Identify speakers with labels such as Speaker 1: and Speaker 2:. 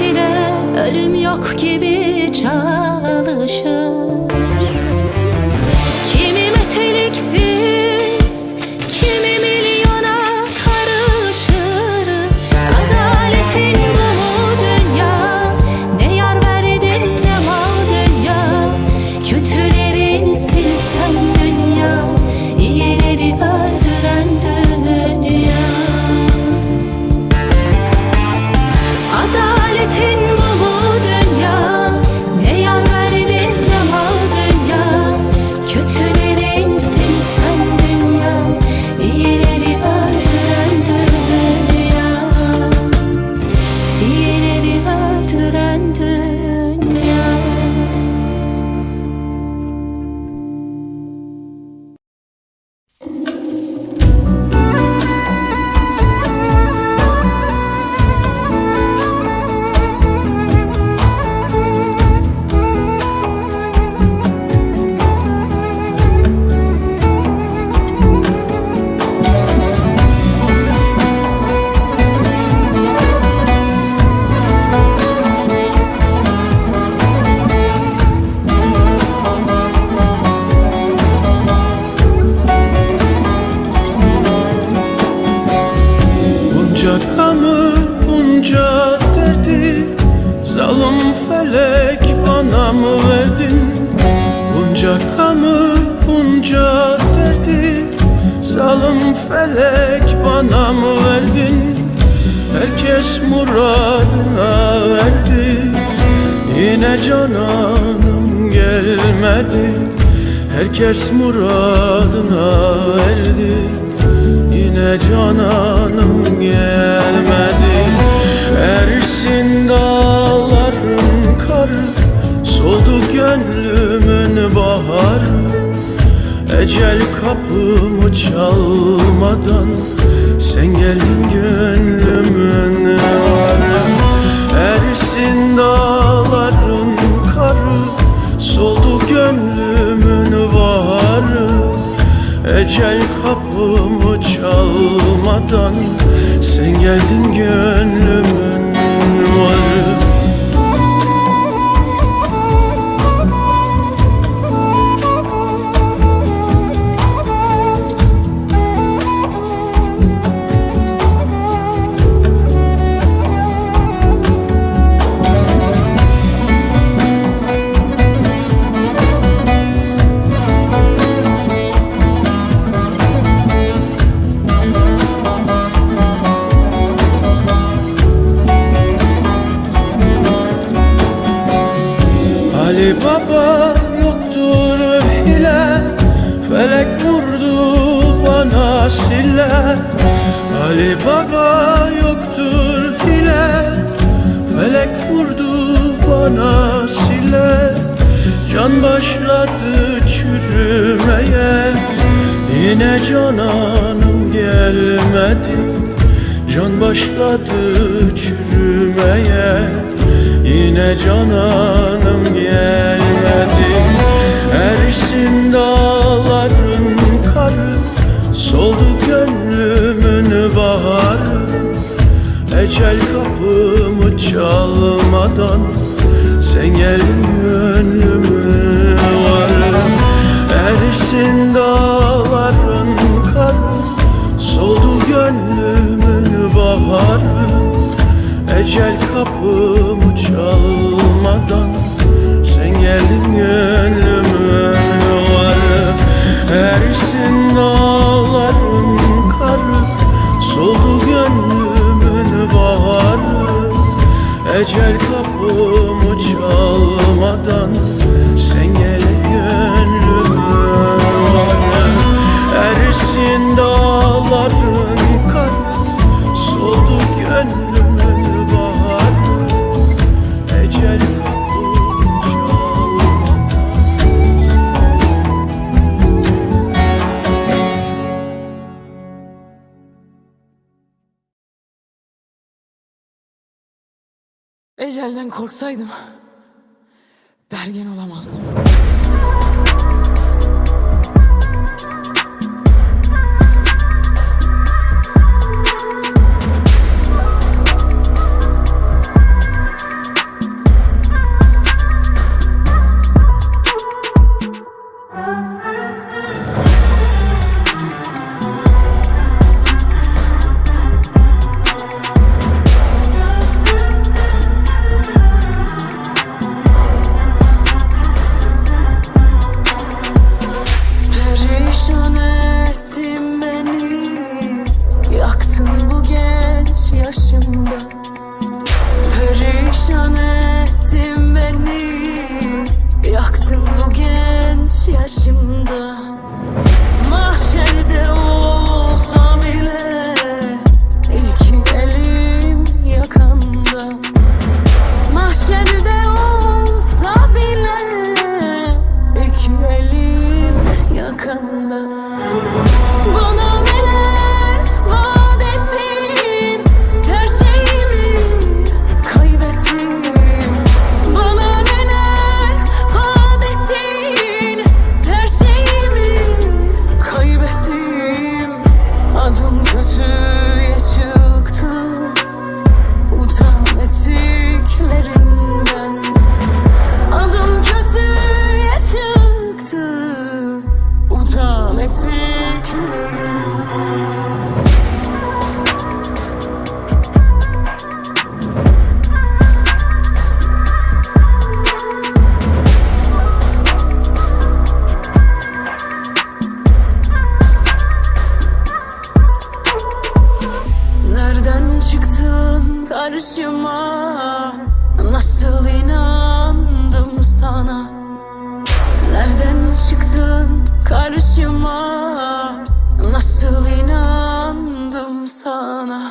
Speaker 1: De ölüm yok gibi çalışır
Speaker 2: Bunca kamı, bunca derdi Zalim felek bana mı verdin? Bunca kamı, bunca derdi Zalim felek bana mı verdin? Herkes muradına erdi Yine cananım gelmedi Herkes muradına erdi Yine cananım gelmedi. Ersin dağların karı Soldu gönlümün baharı. Ecel kapımı çalmadan Sen geldin gönlümün varı. Ersin dağların karı Soldu gönlümün baharı. Ecel kapımı çalmadan Sen geldin gönlümün Ali Baba yoktur hile Felek vurdu bana sille Can başladı çürümeye Yine cananım gelmedi. Can başladı çürümeye Yine cananım Çalmadan Sen geldin Ecel kapımı çalmadan sen gele
Speaker 3: Ecelden korksaydım bergen olamazdım. karşıma. Nasıl inandım sana? Nereden çıktın karşıma? Nasıl inandım sana?